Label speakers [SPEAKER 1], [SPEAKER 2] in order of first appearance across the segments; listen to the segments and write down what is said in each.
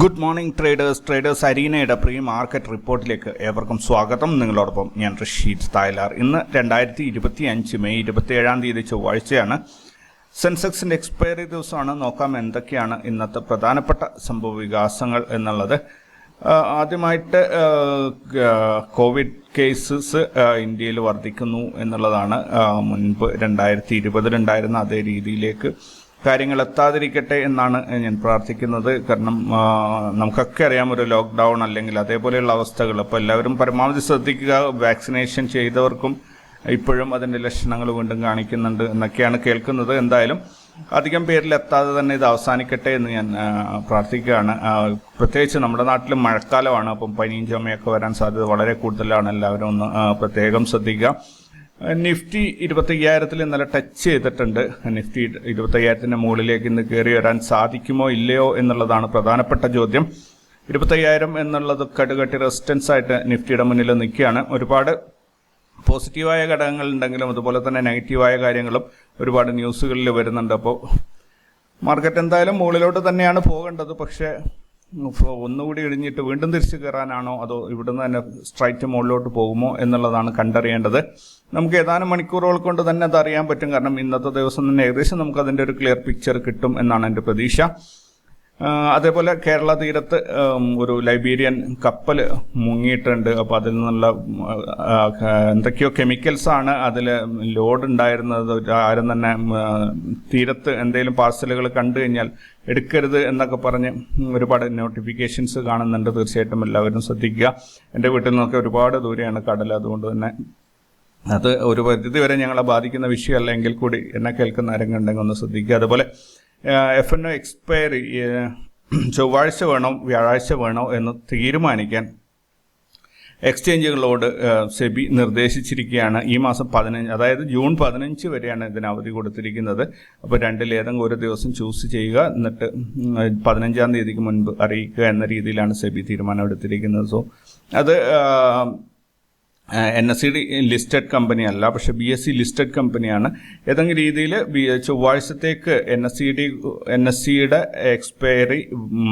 [SPEAKER 1] Good morning traders traders അരീനയുടെ pre market റിപ്പോർട്ടിലേക്ക് ഏവർക്കും സ്വാഗതം. നിങ്ങളോടൊപ്പം ഞാൻ റഷീദ് തായ്ലാർ. ഇന്ന് രണ്ടായിരത്തി ഇരുപത്തി അഞ്ച് മെയ് ഇരുപത്തിയേഴാം തീയതി ചൊവ്വാഴ്ചയാണ്. സെൻസെക്സിന്റെ എക്സ്പയറി ദിവസമാണ്. നോക്കാം എന്തൊക്കെയാണ് ഇന്നത്തെ പ്രധാനപ്പെട്ട സംഭവ വികാസങ്ങൾ എന്നുള്ളത്. ആദ്യമായിട്ട് കോവിഡ് കേസസ് ഇന്ത്യയിൽ വർദ്ധിക്കുന്നു എന്നുള്ളതാണ് മുൻപ് രണ്ടായിരത്തി ഇരുപതിലുണ്ടായിരുന്ന അതേ രീതിയിലേക്ക് കാര്യങ്ങൾ എത്താതിരിക്കട്ടെ എന്നാണ് ഞാൻ പ്രാർത്ഥിക്കുന്നത്. കാരണം നമുക്കൊക്കെ അറിയാം ഒരു ലോക്ക്ഡൗൺ അല്ലെങ്കിൽ അതേപോലെയുള്ള അവസ്ഥകൾ. അപ്പോൾ എല്ലാവരും പരമാവധി ശ്രദ്ധിക്കുക. വാക്സിനേഷൻ ചെയ്തവർക്കും ഇപ്പോഴും അതിന്റെ ലക്ഷണങ്ങൾ വീണ്ടും കാണിക്കുന്നുണ്ട് എന്നൊക്കെയാണ് കേൾക്കുന്നത്. എന്തായാലും അധികം പേരിൽ എത്താതെ തന്നെ ഇത് അവസാനിക്കട്ടെ എന്ന് ഞാൻ പ്രാർത്ഥിക്കുകയാണ്. പ്രത്യേകിച്ച് നമ്മുടെ നാട്ടിൽ മഴക്കാലമാണ്. അപ്പം പനിയും ചുമയൊക്കെ വരാൻ സാധ്യത വളരെ കൂടുതലാണ്. എല്ലാവരും ഒന്ന് പ്രത്യേകം ശ്രദ്ധിക്കുക. നിഫ്റ്റി ഇരുപത്തയ്യായിരത്തിൽ ഇന്നലെ ടച്ച് ചെയ്തിട്ടുണ്ട്. നിഫ്റ്റി ഇരുപത്തയ്യായിരത്തിന്റെ മുകളിലേക്ക് ഇന്ന് കയറി വരാൻ സാധിക്കുമോ ഇല്ലയോ എന്നുള്ളതാണ് പ്രധാനപ്പെട്ട ചോദ്യം. ഇരുപത്തയ്യായിരം എന്നുള്ളത് കടുകട്ടി റെസിസ്റ്റൻസ് ആയിട്ട് നിഫ്റ്റിയുടെ മുന്നിൽ നിൽക്കുകയാണ്. ഒരുപാട് പോസിറ്റീവായ ഘടകങ്ങൾ ഉണ്ടെങ്കിലും അതുപോലെ തന്നെ നെഗറ്റീവായ കാര്യങ്ങളും ഒരുപാട് ന്യൂസുകളിൽ വരുന്നുണ്ട്. അപ്പോൾ മാർക്കറ്റ് എന്തായാലും മുകളിലോട്ട് തന്നെയാണ് പോകേണ്ടത്. പക്ഷേ ഒന്നുകൂടി ഇടിഞ്ഞിട്ട് വീണ്ടും തിരിച്ചു കയറാനാണോ അതോ ഇവിടുന്ന് തന്നെ സ്ട്രൈറ്റ് മുകളിലോട്ട് പോകുമോ എന്നുള്ളതാണ് കണ്ടറിയേണ്ടത്. നമുക്ക് ഏതാനും മണിക്കൂറുകൾ കൊണ്ട് തന്നെ അത് അറിയാൻ പറ്റും. കാരണം ഇന്നത്തെ ദിവസം തന്നെ ഏകദേശം നമുക്ക് അതിന്റെ ഒരു ക്ലിയർ പിക്ചർ കിട്ടും എന്നാണ് എന്റെ പ്രതീക്ഷ. അതേപോലെ കേരള തീരത്ത് ഒരു ലൈബീരിയൻ കപ്പൽ മുങ്ങിയിട്ടുണ്ട്. അപ്പോൾ അതിൽ നിന്നുള്ള എന്തൊക്കെയോ കെമിക്കൽസ് ആണ് അതിൽ ലോഡ് ഉണ്ടായിരുന്നത്. ആരും തന്നെ തീരത്ത് എന്തെങ്കിലും പാർസലുകൾ കണ്ടു കഴിഞ്ഞാൽ എടുക്കരുത് എന്നൊക്കെ പറഞ്ഞ് ഒരുപാട് നോട്ടിഫിക്കേഷൻസ് കാണുന്നുണ്ട്. തീർച്ചയായിട്ടും എല്ലാവരും ശ്രദ്ധിക്കുക. എന്റെ വീട്ടിൽ നിന്നൊക്കെ ഒരുപാട് ദൂരെയാണ് കടൽ. അതുകൊണ്ട് തന്നെ അത് ഒരു പരിധി വരെ ഞങ്ങളെ ബാധിക്കുന്ന വിഷയമല്ല. എങ്കിൽ കൂടി എന്നെ കേൾക്കുന്ന ആരെങ്കിലും ഉണ്ടെങ്കിൽ ഒന്ന് ശ്രദ്ധിക്കുക. അതുപോലെ എഫ് എൻ ഒ എക്സ്പയറി ചൊവ്വാഴ്ച വേണോ വ്യാഴാഴ്ച വേണോ എന്ന് തീരുമാനിക്കാൻ എക്സ്ചേഞ്ചുകളോട് സെബി നിർദ്ദേശിച്ചിരിക്കുകയാണ്. ഈ മാസം പതിനഞ്ച് അതായത് ജൂൺ പതിനഞ്ച് വരെയാണ് ഇതിന് അവധി കൊടുത്തിരിക്കുന്നത്. അപ്പോൾ രണ്ടിൽ ഏതെങ്കിലും ഒരു ദിവസം ചൂസ് ചെയ്യുക എന്നിട്ട് പതിനഞ്ചാം തീയതിക്ക് മുൻപ് അറിയിക്കുക എന്ന രീതിയിലാണ് സെബി തീരുമാനമെടുത്തിരിക്കുന്നത് സോ അത് N S C D listed company അല്ല പക്ഷേ ബി എസ് സി ലിസ്റ്റഡ് കമ്പനിയാണ് ഏതെങ്കിലും രീതിയിൽ ചൊവ്വാഴ്ചത്തേക്ക് N S C D N S സിയുടെ എക്സ്പയറി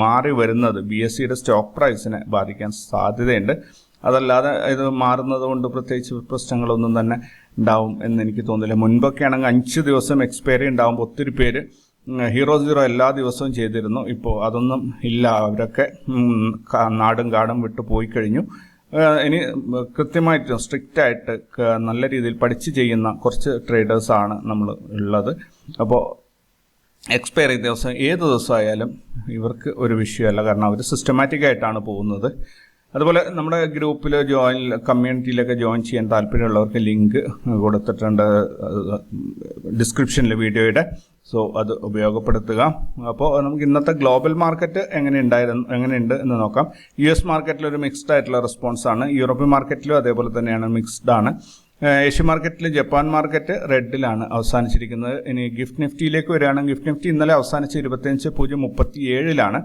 [SPEAKER 1] മാറി വരുന്നത് ബി എസ് സിയുടെ സ്റ്റോക്ക് പ്രൈസിനെ ബാധിക്കാൻ സാധ്യതയുണ്ട്. അതല്ലാതെ ഇത് മാറുന്നത് കൊണ്ട് പ്രത്യേകിച്ച് പ്രശ്നങ്ങളൊന്നും തന്നെ ഉണ്ടാവും എന്ന് എനിക്ക് തോന്നുന്നില്ല. മുൻപൊക്കെ ആണെങ്കിൽ അഞ്ച് ദിവസം എക്സ്പയറി ഉണ്ടാകുമ്പോൾ ഒത്തിരി പേര് ഹീറോ സീറോ എല്ലാ ദിവസവും ചെയ്തിരുന്നു. ഇപ്പോൾ അതൊന്നും ഇല്ല. അവരൊക്കെ നാടും കാടും വിട്ടു പോയി കഴിഞ്ഞു. ഇനി കൃത്യമായിട്ട് സ്ട്രിക്റ്റ് ആയിട്ട് നല്ല രീതിയിൽ പഠിച്ച് ചെയ്യുന്ന കുറച്ച് ട്രേഡേഴ്സാണ് നമ്മൾ ഉള്ളത്. അപ്പോൾ എക്സ്പയറി ദിവസം ഏത് ദിവസമായാലും ഇവർക്ക് ഒരു വിഷയമല്ല. കാരണം അവർ സിസ്റ്റമാറ്റിക് ആയിട്ടാണ് പോകുന്നത്. അതുപോലെ നമ്മുടെ ഗ്രൂപ്പിൽ ജോയിൻ കമ്മ്യൂണിറ്റിയിലൊക്കെ ജോയിൻ ചെയ്യാൻ താല്പര്യമുള്ളവർക്ക് ലിങ്ക് കൊടുത്തിട്ടുണ്ട് ഡിസ്ക്രിപ്ഷനിൽ വീഡിയോയുടെ സോ അത് ഉപയോഗപ്പെടുത്തുക. അപ്പോൾ നമുക്ക് ഇന്നത്തെ ഗ്ലോബൽ മാർക്കറ്റ് എങ്ങനെ ഉണ്ടായിരുന്നു എങ്ങനെയുണ്ട് എന്ന് നോക്കാം. യു എസ് മാർക്കറ്റിൽ ഒരു മിക്സ്ഡ് ആയിട്ടുള്ള റെസ്പോൺസ് ആണ്. യൂറോപ്യൻ മാർക്കറ്റിലും അതേപോലെ തന്നെയാണ് മിക്സ്ഡ് ആണ്. ഏഷ്യൻ മാർക്കറ്റിൽ ജപ്പാൻ മാർക്കറ്റ് റെഡിലാണ് അവസാനിച്ചിരിക്കുന്നത്. ഇനി ഗിഫ്റ്റ് നിഫ്റ്റിയിലേക്ക് വരികയാണെങ്കിൽ ഗിഫ്റ്റ് നിഫ്റ്റി ഇന്നലെ അവസാനിച്ച് ഇരുപത്തിയഞ്ച് പൂജ്യം മുപ്പത്തി ഏഴിലാണ്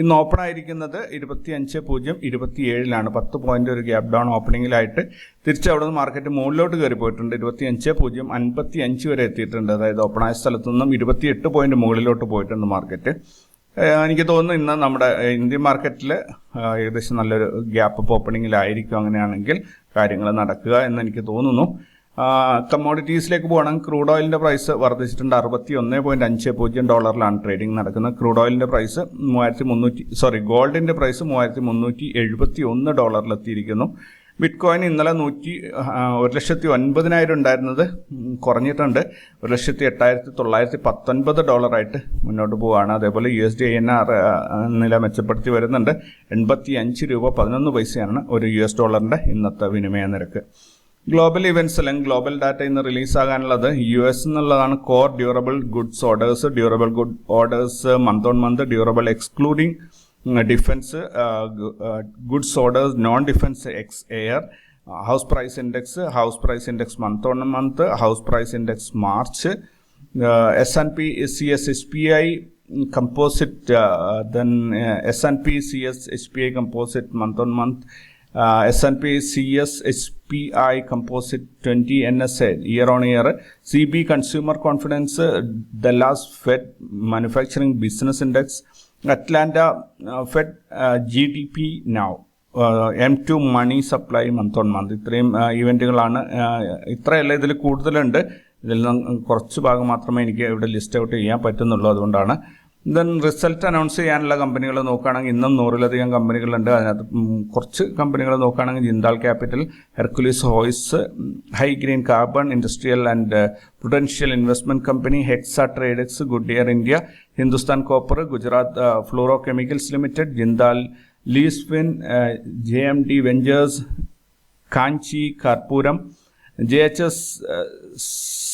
[SPEAKER 1] ഇന്ന് ഓപ്പൺ ആയിരിക്കുന്നത് ഇരുപത്തിയഞ്ച് പൂജ്യം ഇരുപത്തിയേഴിലാണ്. പത്ത് പോയിന്റ് ഒരു ഗ്യാപ് ഡൗൺ ഓപ്പണിംഗിലായിട്ട് തിരിച്ച് അവിടെ നിന്ന് മാർക്കറ്റ് മുകളിലോട്ട് കയറി പോയിട്ടുണ്ട് ഇരുപത്തിയഞ്ച് പൂജ്യം അൻപത്തി അഞ്ച് വരെ എത്തിയിട്ടുണ്ട്. അതായത് ഓപ്പൺ ആയ സ്ഥലത്തു നിന്നും ഇരുപത്തിയെട്ട് പോയിന്റ് മുകളിലോട്ട് പോയിട്ടുണ്ട് മാർക്കറ്റ്. എനിക്ക് തോന്നുന്നു ഇന്ന് നമ്മുടെ ഇന്ത്യൻ മാർക്കറ്റിൽ ഏകദേശം നല്ലൊരു ഗ്യാപ്പ് ഓപ്പണിങ്ങിലായിരിക്കും അങ്ങനെയാണെങ്കിൽ. കാര്യങ്ങൾ നടക്കുക എന്ന് എനിക്ക് തോന്നുന്നു. കമ്മോഡിറ്റീസിലേക്ക് പോകണം. ക്രൂഡ് ഓയിലിന്റെ പ്രൈസ് വർദ്ധിച്ചിട്ടുണ്ട്. അറുപത്തി ഒന്ന് പോയിന്റ് അഞ്ച് പൂജ്യം ഡോളറിലാണ് ട്രേഡിംഗ് നടക്കുന്നത്. ക്രൂഡ് ഓയിലിന്റെ പ്രൈസ് മൂവായിരത്തി മുന്നൂറ്റി സോറി ഗോൾഡിന്റെ പ്രൈസ് മൂവായിരത്തി മുന്നൂറ്റി എഴുപത്തി ഒന്ന് ഡോളറിലെത്തിയിരിക്കുന്നു. ബിറ്റ് കോയിൻ ഇന്നലെ നൂറ്റി ഒരു ലക്ഷത്തി ഒൻപതിനായിരം ഉണ്ടായിരുന്നത് കുറഞ്ഞിട്ടുണ്ട്. ഒരു ലക്ഷത്തി എട്ടായിരത്തി തൊള്ളായിരത്തി പത്തൊൻപത് ഡോളറായിട്ട് മുന്നോട്ട് പോവുകയാണ് അതേപോലെ U S D N R നില മെച്ചപ്പെടുത്തി വരുന്നുണ്ട്. എൺപത്തി അഞ്ച് രൂപ പതിനൊന്ന് പൈസയാണ് ഒരു യു എസ് ഡോളറിന്റെ ഇന്നത്തെ വിനിമയ നിരക്ക്. ഗ്ലോബൽ ഇവന്റ്സ് അല്ലെങ്കിൽ ഗ്ലോബൽ ഡാറ്റ ഇന്ന് റിലീസാകാനുള്ളത് യു എസ് എന്നുള്ളതാണ് core durable goods orders durable good orders month on month durable excluding defence goods orders non defence ex air house price index house price index month on month house price index March S and P C S S P I composite uh, then uh, S&P CS HPI composite month on month uh, S&P CS HPI composite 20 NSA year on year CB consumer confidence uh, Dallas Fed manufacturing business index Atlanta Fed G D P now M two money supply month on month ഇത്രയും ഇവന്റുകളാണ് ഇത്രയല്ല ഇതിൽ കൂടുതലുണ്ട്. ഇതിൽ നിന്ന് കുറച്ച് ഭാഗം മാത്രമേ എനിക്ക് ഇവിടെ ലിസ്റ്റ് ഔട്ട് ചെയ്യാൻ പറ്റുന്നുള്ളൂ. അതുകൊണ്ടാണ് ദെൻ റിസൾട്ട് അനൗൺസ് ചെയ്യാനുള്ള കമ്പനികൾ നോക്കുകയാണെങ്കിൽ ഇന്നും നൂറിലധികം കമ്പനികളുണ്ട് അതിനകത്ത് കുറച്ച് കമ്പനികൾ നോക്കുകയാണെങ്കിൽ ജിന്താൽ ക്യാപിറ്റൽ ഹെർക്കുലീസ് ഹോയ്സ് hi green carbon industrial and Prudential investment company hexa tradex Goodyear India Hindustan copper Gujarat fluoro chemicals limited Jindal ലീസ്ഫിൻ J M D ventures Kanchi Karpooram J H S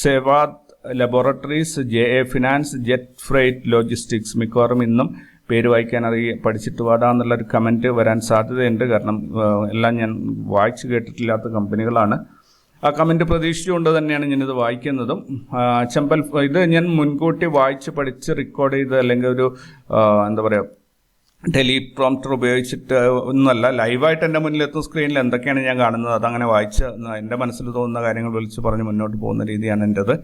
[SPEAKER 1] സേവാദ് laboratories J A finance jet freight logistics മിക്കവാറും ഇന്നും പേര് വായിക്കാൻ അറിയ പഠിച്ചിട്ട് പാടാന്നുള്ളൊരു comment വരാൻ സാധ്യതയുണ്ട്. കാരണം എല്ലാം ഞാൻ വായിച്ചു കേട്ടിട്ടില്ലാത്ത കമ്പനികളാണ്. ആ കമന്റ് പ്രതീക്ഷിച്ചുകൊണ്ട് തന്നെയാണ് ഞാനിത് വായിക്കുന്നതും. ചെമ്പൽ ഇത് ഞാൻ മുൻകൂട്ടി വായിച്ച് പഠിച്ച് റെക്കോർഡ് ചെയ്ത് അല്ലെങ്കിൽ ഒരു എന്താ പറയുക ടെലി പ്രോംപ്റ്റർ ഉപയോഗിച്ചിട്ട് ഒന്നുമല്ല ലൈവായിട്ട് എന്റെ മുന്നിലെത്തുന്ന സ്ക്രീനിൽ എന്തൊക്കെയാണ് ഞാൻ കാണുന്നത് അതങ്ങനെ വായിച്ച് എന്റെ മനസ്സിൽ തോന്നുന്ന കാര്യങ്ങൾ വിളിച്ച് പറഞ്ഞ് മുന്നോട്ട് പോകുന്ന രീതിയാണ് എന്റെത്.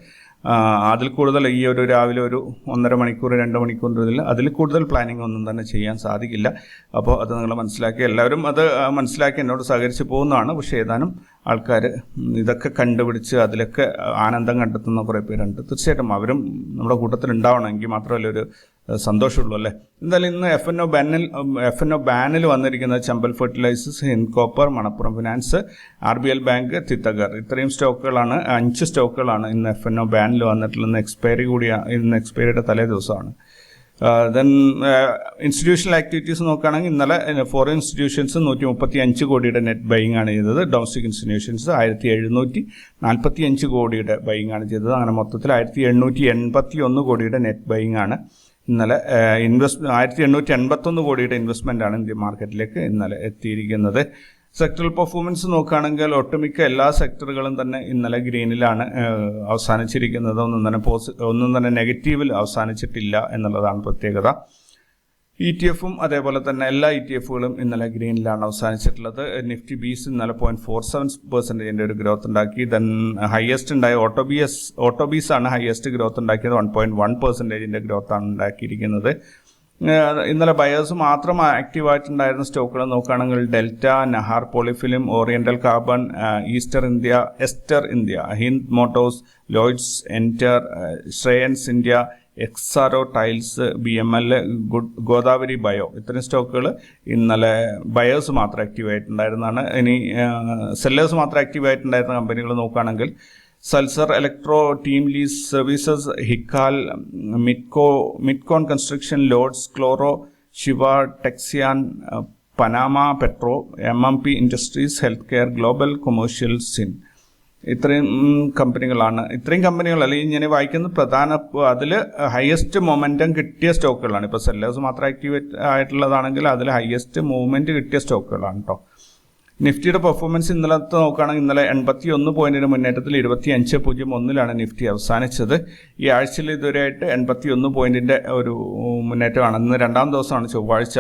[SPEAKER 1] അതിൽ കൂടുതൽ ഈ ഒരു രാവിലെ ഒരു ഒന്നര മണിക്കൂർ രണ്ട് മണിക്കൂറിന്റെ ഇതിൽ അതിൽ കൂടുതൽ പ്ലാനിങ് ഒന്നും തന്നെ ചെയ്യാൻ സാധിക്കില്ല. അപ്പോൾ അത് നിങ്ങൾ മനസ്സിലാക്കി. എല്ലാവരും അത് മനസ്സിലാക്കി എന്നോട് സഹകരിച്ച് പോകുന്നതാണ്. പക്ഷേ ഏതാനും ആൾക്കാർ ഇതൊക്കെ കണ്ടുപിടിച്ച് അതിലൊക്കെ ആനന്ദം കണ്ടെത്തുന്ന കുറേ പേരുണ്ട്. തീർച്ചയായിട്ടും അവരും നമ്മുടെ കൂട്ടത്തിൽ ഉണ്ടാവണമെങ്കിൽ മാത്രമല്ല ഒരു സന്തോഷമുള്ളൂ അല്ലേ? എന്തായാലും ഇന്ന് എഫ് എൻ ഒ ബാനിൽ എഫ് എൻ ഒ ബാനിൽ വന്നിരിക്കുന്നത് Chambal fertilisers Hincopper Manappuram finance R B L bank Titagarh ഇത്രയും സ്റ്റോക്കുകളാണ് അഞ്ച് സ്റ്റോക്കുകളാണ് ഇന്ന് എഫ് എൻ ഒ ബാനിൽ വന്നിട്ടുള്ള ഇന്ന് എക്സ്പയറി കൂടിയാണ് ഇന്ന് എക്സ്പയറിയുടെ തലേ ദിവസമാണ്. ദെൻ ഇൻസ്റ്റിറ്റ്യൂഷണൽ ആക്ടിവിറ്റീസ് നോക്കുകയാണെങ്കിൽ ഇന്നലെ ഫോറിൻ ഇൻസ്റ്റിറ്റ്യൂഷൻസ് നൂറ്റി മുപ്പത്തി അഞ്ച് കോടിയുടെ നെറ്റ് ബൈങ് ആണ് ചെയ്തത്. ഡൊമസ്റ്റിക് ഇൻസ്റ്റിറ്റ്യൂഷൻസ് ആയിരത്തി എഴുന്നൂറ്റി നാൽപ്പത്തി അഞ്ച് കോടിയുടെ ബൈങ് ആണ് ചെയ്തത്. അങ്ങനെ മൊത്തത്തിൽ ആയിരത്തി എണ്ണൂറ്റി എൺപത്തി ഒന്ന് കോടിയുടെ നെറ്റ് ബൈങ് ആണ്. ഇന്നലെ ഇൻവെസ്റ്റ് ആയിരത്തി എണ്ണൂറ്റി എൺപത്തൊന്ന് കോടിയുടെ ഇൻവെസ്റ്റ്മെന്റ് ആണ് ഇന്ത്യൻ മാർക്കറ്റിലേക്ക് ഇന്നലെ എത്തിയിരിക്കുന്നത്. സെക്ടറൽ പെർഫോമൻസ് നോക്കുകയാണെങ്കിൽ ഒട്ടുമിക്ക എല്ലാ സെക്ടറുകളും തന്നെ ഇന്നലെ ഗ്രീനിലാണ് അവസാനിച്ചിരിക്കുന്നത്. ഒന്നും തന്നെ പോസി ഒന്നും തന്നെ നെഗറ്റീവിൽ അവസാനിച്ചിട്ടില്ല എന്നുള്ളതാണ് പ്രത്യേകത. ഇ ടി എഫും അതേപോലെ തന്നെ എല്ലാ ഇ ടി എഫുകളും ഇന്നലെ ഗ്രീനിലാണ് അവസാനിച്ചിട്ടുള്ളത്. നിഫ്റ്റി ബീസ് ഇന്നലെ പോയിന്റ് ഫോർ സെവൻ പെർസെന്റേജിന്റെ ഒരു ഗ്രോത്ത് ഉണ്ടാക്കി. ദെൻ ഹയസ്റ്റ് ഉണ്ടായ ഓട്ടോബിയസ് ഓട്ടോബീസ് ആണ് ഹയസ്റ്റ് ഗ്രോത്ത് ഉണ്ടാക്കിയത്. വൺ പോയിന്റ് വൺ പെർസെന്റേജിന്റെ ആണ് ഉണ്ടാക്കിയിരിക്കുന്നത്. ഇന്നലെ ബയേഴ്സ് മാത്രം ആക്റ്റീവായിട്ടുണ്ടായിരുന്ന സ്റ്റോക്കുകൾ നോക്കുകയാണെങ്കിൽ delta Nahar polyfilm oriental carbon Easter India Ester India Hind motors Lloyds enter Shreyans India Exxaro tiles B M L Godavari bio ഇത്തരം സ്റ്റോക്കുകൾ ഇന്നലെ ബയേഴ്സ് മാത്രം ആക്റ്റീവ് ആയിട്ടുണ്ടായിരുന്നതാണ്. ഇനി സെല്ലേഴ്സ് മാത്രം ആക്റ്റീവ് ആയിട്ടുണ്ടായിരുന്ന കമ്പനികൾ നോക്കുകയാണെങ്കിൽ Salzer electro team lease services Hikal mitco Mitcon construction Lords chloro Shiva Texyarn Panama petro M M P industries health care global commercial syn ഇത്രയും കമ്പനികളാണ്. ഇത്രയും കമ്പനികൾ അല്ലെങ്കിൽ ഞാൻ വായിക്കുന്ന പ്രധാന അതിൽ ഹയസ്റ്റ് മൊമെന്റം കിട്ടിയ സ്റ്റോക്കുകളാണ്. ഇപ്പോൾ സെല്ലേഴ്സ് മാത്രം ആക്ടിവേറ്റ് ആയിട്ടുള്ളതാണെങ്കിൽ അതിൽ ഹയസ്റ്റ് മൂവ്മെന്റ് കിട്ടിയ സ്റ്റോക്കുകളാണ് കേട്ടോ നിഫ്റ്റിയുടെ പെർഫോമൻസ് ഇന്നലത്തെ നോക്കുകയാണെങ്കിൽ ഇന്നലെ എൺപത്തി ഒന്ന് പോയിന്റിന് മുന്നേറ്റത്തിൽ ഇരുപത്തി അഞ്ച് പൂജ്യം ഒന്നിലാണ് നിഫ്റ്റി അവസാനിച്ചത്. ഈ ആഴ്ചയിൽ ഇതുവരെയായിട്ട് എൺപത്തി ഒന്ന് പോയിന്റിന്റെ ഒരു മുന്നേറ്റമാണ്. ഇന്ന് രണ്ടാം ദിവസമാണ് ചൊവ്വാഴ്ച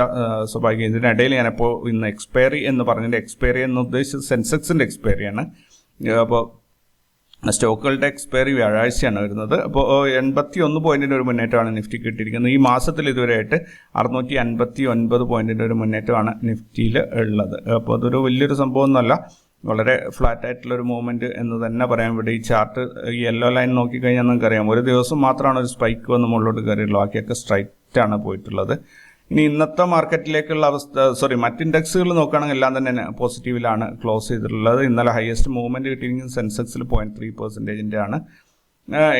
[SPEAKER 1] സ്വാഭാവികം. ഇതിനിടയിൽ ഞാനിപ്പോൾ ഇന്ന് എക്സ്പയറി എന്ന് പറഞ്ഞതിന്റെ എക്സ്പയറി എന്ന് ഉദ്ദേശിച്ചത് സെൻസെക്സിന്റെ എക്സ്പയറിയാണ് അപ്പോൾ സ്റ്റോക്കുകളുടെ എക്സ്പയറി വ്യാഴാഴ്ചയാണ് വരുന്നത്. അപ്പോൾ എൺപത്തി ഒന്ന് പോയിന്റിന്റെ ഒരു മുന്നേറ്റമാണ് നിഫ്റ്റി കിട്ടിയിരിക്കുന്നത്. ഈ മാസത്തിൽ ഇതുവരെയായിട്ട് അറുന്നൂറ്റി അൻപത്തി ഒൻപത് പോയിന്റിന്റെ ഒരു മുന്നേറ്റമാണ് നിഫ്റ്റിയിൽ ഉള്ളത്. അപ്പോൾ അതൊരു വലിയൊരു സംഭവമൊന്നുമല്ല. വളരെ ഫ്ലാറ്റ് ആയിട്ടുള്ള ഒരു മൂവ്മെന്റ് എന്ന് തന്നെ പറയാൻ ഇവിടെ ഈ ചാർട്ട് ഈ യെല്ലോ ലൈൻ നോക്കിക്കഴിഞ്ഞാൽ നമുക്കറിയാം ഒരു ദിവസം മാത്രമാണ് ഒരു സ്പൈക്ക് വന്ന് മുകളിലോട്ട് കയറിയുള്ളൂ ബാക്കിയൊക്കെ സ്ട്രൈറ്റ് ആണ് പോയിട്ടുള്ളത്. ഇനി ഇന്നത്തെ മാർക്കറ്റിലേക്കുള്ള അവസ്ഥ സോറി മറ്റ് ഇൻഡെക്സുകൾ നോക്കുകയാണെങ്കിൽ എല്ലാം തന്നെ പോസിറ്റീവിലാണ് ക്ലോസ് ചെയ്തിട്ടുള്ളത്. ഇന്നലെ ഹയസ്റ്റ് മൂവ്മെന്റ് കിട്ടിയിരിക്കുന്നത് സെൻസെക്സിൽ പോയിന്റ് ത്രീ പെർസെന്റേജിന്റെ ആണ്.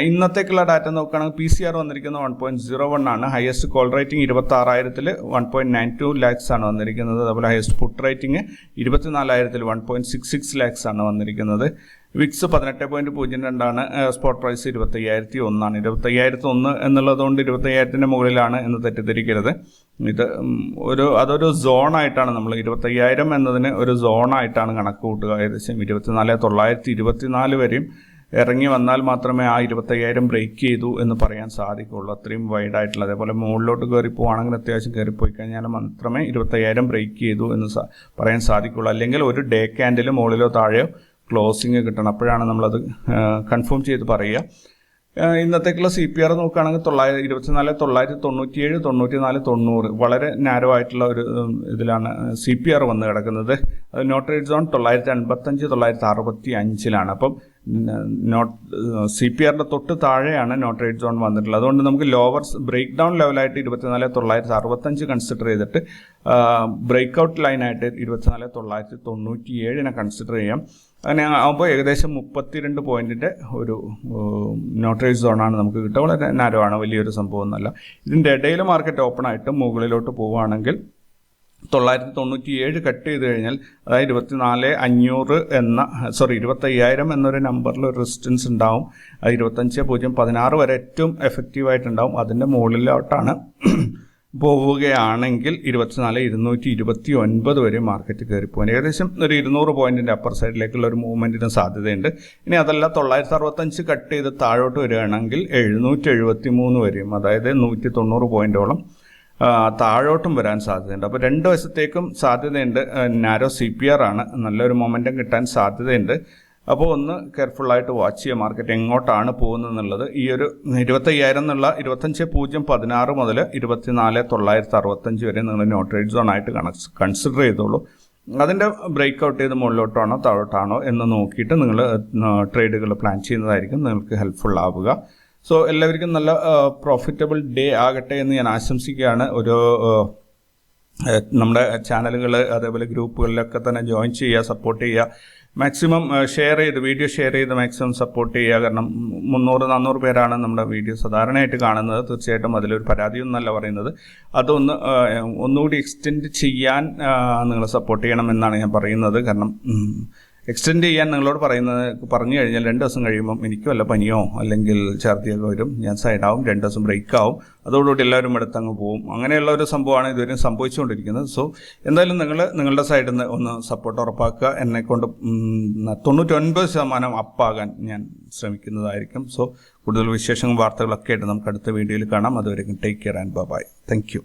[SPEAKER 1] ഇന്നത്തേക്കുള്ള ഡാറ്റ നോക്കുകയാണെങ്കിൽ പി സി ആർ വന്നിരിക്കുന്നത് വൺ പോയിന്റ് സീറോ വൺ ആണ്. ഹയസ്റ്റ് കോൾ റേറ്റിംഗ് ഇരുപത്തി ആറായിരത്തിൽ one point nine two lakhs ആണ് വന്നിരിക്കുന്നത്. അതുപോലെ highest put rating ഇരുപത്തിനാലായിരത്തിൽ one point six six lakhs ആണ് വന്നിരിക്കുന്നത്. വിക്സ് പതിനെട്ട് പോയിന്റ് പൂജ്യം രണ്ടാണ് സ്പോട്ട് പ്രൈസ് ഇരുപത്തയ്യായിരത്തി ഒന്നാണ് ഇരുപത്തയ്യായിരത്തി ഒന്ന് എന്നുള്ളതുകൊണ്ട് ഇരുപത്തയ്യായിരത്തിന്റെ മുകളിലാണ് എന്ന് തെറ്റിദ്ധരിക്കരുത്. ഇത് ഒരു അതൊരു സോണായിട്ടാണ് നമ്മൾ ഇരുപത്തയ്യായിരം എന്നതിന് ഒരു സോണായിട്ടാണ് കണക്ക് കൂട്ടുക. ഏകദേശം ഇരുപത്തിനാല് തൊള്ളായിരത്തി ഇരുപത്തിനാല് വരെയും ഇറങ്ങി വന്നാൽ മാത്രമേ ആ ഇരുപത്തയ്യായിരം ബ്രേക്ക് ചെയ്തു എന്ന് പറയാൻ സാധിക്കുള്ളൂ അത്രയും വൈഡ് ആയിട്ടുള്ള അതേപോലെ മുകളിലോട്ട് കയറി പോവാണെങ്കിൽ അത്യാവശ്യം കയറിപ്പോയി കഴിഞ്ഞാൽ മാത്രമേ ഇരുപത്തയ്യായിരം ബ്രേക്ക് ചെയ്തു എന്ന് പറയാൻ സാധിക്കുള്ളൂ അല്ലെങ്കിൽ ഒരു ഡേ ക്യാൻഡിൽ മുകളിലോ താഴെയോ ക്ലോസിങ് കിട്ടണം. അപ്പോഴാണ് നമ്മളത് കൺഫേം ചെയ്ത് പറയുക. ഇന്നത്തേക്കുള്ള സി പി ആർ നോക്കുകയാണെങ്കിൽ തൊള്ളായിരത്തി ഇരുപത്തിനാല് തൊള്ളായിരത്തി തൊണ്ണൂറ്റി നാല് തൊണ്ണൂറ്. വളരെ നാരോ ആയിട്ടുള്ള ഒരു ഇതിലാണ് സി പി ആർ വന്ന് കിടക്കുന്നത്. അത് നോട്ട് റേറ്റ് സോൺ തൊള്ളായിരത്തി അൻപത്തഞ്ച് തൊള്ളായിരത്തി അറുപത്തി അഞ്ചിലാണ് അപ്പം നോട്ട് സി പി ആറിന്റെ തൊട്ട് താഴെയാണ് നോട്ട് റേറ്റ് സോൺ വന്നിട്ടുള്ളത്. അതുകൊണ്ട് നമുക്ക് ലോവർ ബ്രേക്ക് ഡൗൺ ലെവലായിട്ട് ഇരുപത്തിനാല് തൊള്ളായിരത്തി അറുപത്തഞ്ച് കൺസിഡർ ചെയ്തിട്ട് ബ്രേക്ക് ഔട്ട് ലൈനായിട്ട് ഇരുപത്തിനാല് തൊള്ളായിരത്തി തൊണ്ണൂറ്റി ഏഴിനെ കൺസിഡർ ചെയ്യാം. അങ്ങനെ ആകുമ്പോൾ ഏകദേശം മുപ്പത്തിരണ്ട് പോയിന്റിന്റെ ഒരു നോട്ടറൈസ് സോണാണ് നമുക്ക് കിട്ടുക. വളരെ നാരോ ആണ് വലിയൊരു സംഭവം എന്നല്ല ഇതിന്റെ ഇടയിൽ മാർക്കറ്റ് ഓപ്പൺ ആയിട്ട് മുകളിലോട്ട് പോവുകയാണെങ്കിൽ തൊള്ളായിരത്തി തൊണ്ണൂറ്റി ഏഴ് കട്ട് ചെയ്ത് കഴിഞ്ഞാൽ അതായത് ഇരുപത്തിനാല് അഞ്ഞൂറ് എന്ന സോറി ഇരുപത്തയ്യായിരം എന്നൊരു നമ്പറിൽ ഒരു റെസിസ്റ്റൻസ് ഉണ്ടാവും. അത് ഇരുപത്തഞ്ച് പൂജ്യം പതിനാറ് വരെ ഏറ്റവും എഫക്റ്റീവായിട്ടുണ്ടാവും അതിന്റെ മുകളിലോട്ടാണ് പോവുകയാണെങ്കിൽ ഇരുപത്തിനാല് ഇരുന്നൂറ്റി ഇരുപത്തി ഒൻപത് വരെ മാർക്കറ്റ് കയറിപ്പോകും. ഏകദേശം ഒരു ഇരുന്നൂറ് പോയിന്റിന്റെ അപ്പർ സൈഡിലേക്കുള്ള ഒരു മൂവ്മെന്റിന് സാധ്യതയുണ്ട്. ഇനി അതല്ല തൊള്ളായിരത്തി അറുപത്തഞ്ച് കട്ട് ചെയ്ത് താഴോട്ട് വരികയാണെങ്കിൽ എഴുന്നൂറ്റി എഴുപത്തി മൂന്ന് വരെയും അതായത് നൂറ്റി തൊണ്ണൂറ് പോയിന്റോളം താഴോട്ടും വരാൻ സാധ്യതയുണ്ട്. അപ്പോൾ രണ്ട് വശത്തേക്കും സാധ്യതയുണ്ട്. നാരോ സി പി ആർ ആണ്. നല്ലൊരു മൊമെന്റം കിട്ടാൻ സാധ്യതയുണ്ട്. അപ്പോൾ ഒന്ന് കെയർഫുള്ളായിട്ട് വാച്ച് ചെയ്യുക. മാർക്കറ്റ് എങ്ങോട്ടാണ് പോകുന്നത് എന്നുള്ളത് ഈ ഒരു ഇരുപത്തയ്യായിരം എന്നുള്ള ഇരുപത്തഞ്ച് പൂജ്യം പതിനാറ് മുതൽ ഇരുപത്തിനാല് തൊള്ളായിരത്തി അറുപത്തഞ്ച് വരെ നിങ്ങൾ നോട്ട് സോൺ ആയിട്ട് കൺസിഡർ ചെയ്തോളൂ. അതിന്റെ ബ്രേക്ക് ഔട്ട് ചെയ്ത് മുകളിലോട്ടാണോ താഴോട്ടാണോ എന്ന് നോക്കിയിട്ട് നിങ്ങൾ ട്രേഡുകൾ പ്ലാൻ ചെയ്യുന്നതായിരിക്കും. നിങ്ങൾക്ക് ഹെൽപ്ഫുൾ ആവുക. സോ എല്ലാവർക്കും നല്ല പ്രോഫിറ്റബിൾ ഡേ ആകട്ടെ എന്ന് ഞാൻ ആശംസിക്കുകയാണ്. ഒരു നമ്മുടെ ചാനലുകൾ അതേപോലെ ഗ്രൂപ്പുകളിലൊക്കെ തന്നെ ജോയിൻ ചെയ്യുക സപ്പോർട്ട് ചെയ്യുക. മാക്സിമം ഷെയർ ചെയ്ത് വീഡിയോ ഷെയർ ചെയ്ത് മാക്സിമം സപ്പോർട്ട് ചെയ്യുക. കാരണം മുന്നൂറ് നാന്നൂറ് പേരാണ് നമ്മുടെ വീഡിയോ സാധാരണയായിട്ട് കാണുന്നത്. തീർച്ചയായിട്ടും അതിലൊരു പരാതിയൊന്നല്ല പറയുന്നത്. അതൊന്ന് ഒന്നുകൂടി എക്സ്റ്റെൻഡ് ചെയ്യാൻ നിങ്ങൾ സപ്പോർട്ട് ചെയ്യണം എന്നാണ് ഞാൻ പറയുന്നത്. കാരണം എക്സ്റ്റെൻഡ് ചെയ്യാൻ നിങ്ങളോട് പറയുന്നത് പറഞ്ഞു കഴിഞ്ഞാൽ രണ്ട് ദിവസം കഴിയുമ്പം എനിക്ക് വല്ല പനിയോ അല്ലെങ്കിൽ ഛർദിയൊക്കെ വരും. ഞാൻ സൈഡാവും രണ്ട് ദിവസം ബ്രേക്ക് ആവും. അതോടുകൂടി എല്ലാവരും എടുത്തങ്ങ് പോവും. അങ്ങനെയുള്ള ഒരു സംഭവമാണ് ഇതുവരെ സംഭവിച്ചുകൊണ്ടിരിക്കുന്നത്. സോ എന്തായാലും നിങ്ങൾ നിങ്ങളുടെ സൈഡിൽ നിന്ന് ഒന്ന് സപ്പോർട്ട് ഉറപ്പാക്കുക. എന്നെ കൊണ്ട് തൊണ്ണൂറ്റൊൻപത് ശതമാനം അപ്പാകാൻ ഞാൻ ശ്രമിക്കുന്നതായിരിക്കും. സോ കൂടുതൽ വിശേഷങ്ങളും വാർത്തകളൊക്കെ ആയിട്ട് നമുക്ക് അടുത്ത വീഡിയോയിൽ കാണാം. അതുവരെയും take care and bye thank you